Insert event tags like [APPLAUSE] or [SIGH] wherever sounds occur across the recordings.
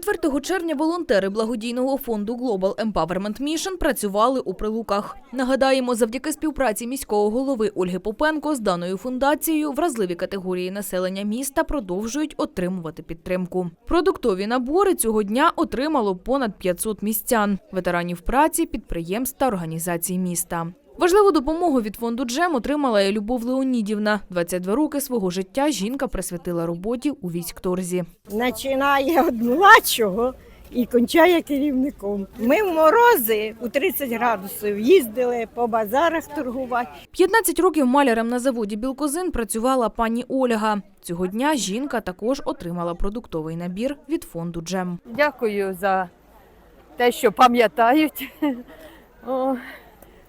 4 червня волонтери благодійного фонду Global Empowerment Mission працювали у Прилуках. Нагадаємо, завдяки співпраці міського голови Ольги Попенко з даною фундацією вразливі категорії населення міста продовжують отримувати підтримку. Продуктові набори цього дня отримало понад 500 містян, ветеранів праці, підприємств та організацій міста. Важливу допомогу від фонду Джем отримала і Любов Леонідівна. 22 роки свого життя жінка присвятила роботі у військторзі. Починає від младшого і кончає керівником. Ми в морози у 30 градусів їздили по базарах торгувати. 15 років малярем на заводі Білкозин працювала пані Ольга. Цього дня жінка також отримала продуктовий набір від фонду Джем. Дякую за те, що пам'ятають, [LAUGHS]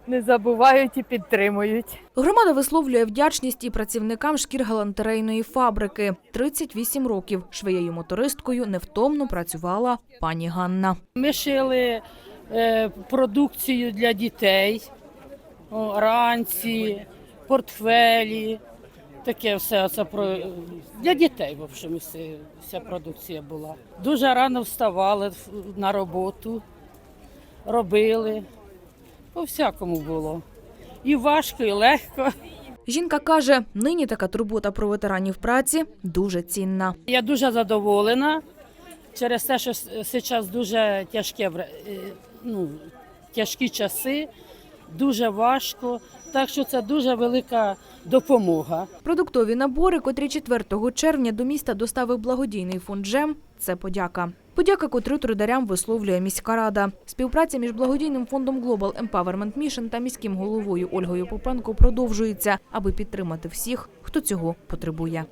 не забувають і підтримують. Громада висловлює вдячність і працівникам шкіргалантерейної фабрики. 38 років швеєю мотористкою невтомно працювала пані Ганна. Ми шили е, продукцію для дітей, ранці, портфелі, таке все це про для дітей, в общем, все, вся продукція була. Дуже рано вставали на роботу, робили. По всякому було. І важко, і легко. Жінка каже, нині така турбота про ветеранів праці дуже цінна. Я дуже задоволена через те, що зараз дуже тяжке, е, ну, тяжкі часи, дуже важко. Так що це дуже велика допомога. Продуктові набори, котрі 4 червня до міста доставив благодійний фонд «Джем» – це подяка. Подяка, котру трударям висловлює міська рада. Співпраця між благодійним фондом Global Empowerment Mission та міським головою Ольгою Попенко продовжується, аби підтримати всіх, хто цього потребує.